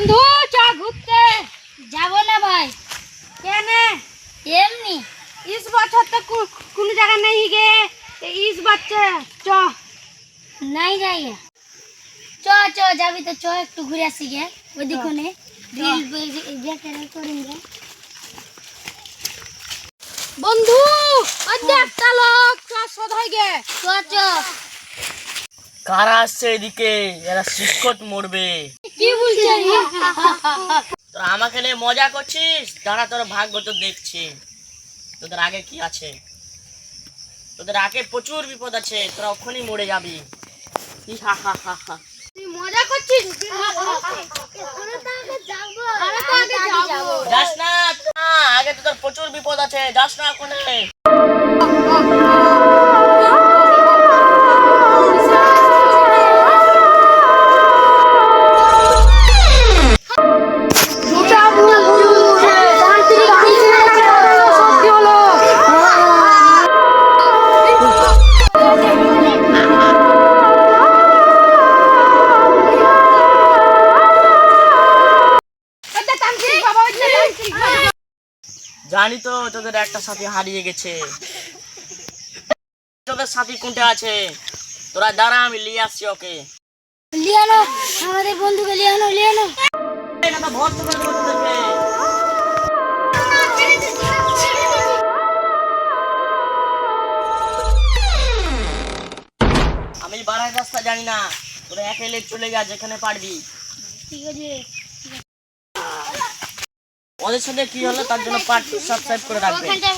বন্ধু চ ঘুরতে যাব না ভাই। কেন? এমনি। ইস বছর তো কোনো জায়গা নেই গে। ইস বাচ্চা চ। নাই যাই চ চ যাবি তো চ একটু ঘুরে আসি গে। ওই দিকনে রিল বেকার করিম গে? বন্ধু দেখ চালক চ হয়ে গে। চ চ। কারা আসছে এদিকে? এরা শিক্ষক মরবে। কি বলছিস তোরা আমাকে নিয়ে মজা করছিস? দাঁড়া তোর ভাগ্য তো দেখছি। তোদের আগে কি আছে? তোদের আগে প্রচুর বিপদ আছে। তোরা ওখানেই মরে যাবি। হা হা হা হা তুই মজা করছিস যাস না, আগে তো তোর প্রচুর বিপদ আছে। যাস না ওখানে। জানি তো তোদের একটা সাথী হারিয়ে গেছে। তোদের সাথী কোনটা আছে? তোরা দাঁড়া আমি নিয়ে আসছি ওকে। লিয়ানো আমাদের বন্ধুকে লিয়ানো লিয়ানো। এটা করে দেবো তোদেরকে আমি বাড়ার রাস্তা জানি না। তোরা একেলে চলে যা যেখানে পারবি। ঠিক আছে। ওদের সাথে কি হলো তার জন্য পার্ট সাবস্ক্রাইব করে রাখবে। ওখানটা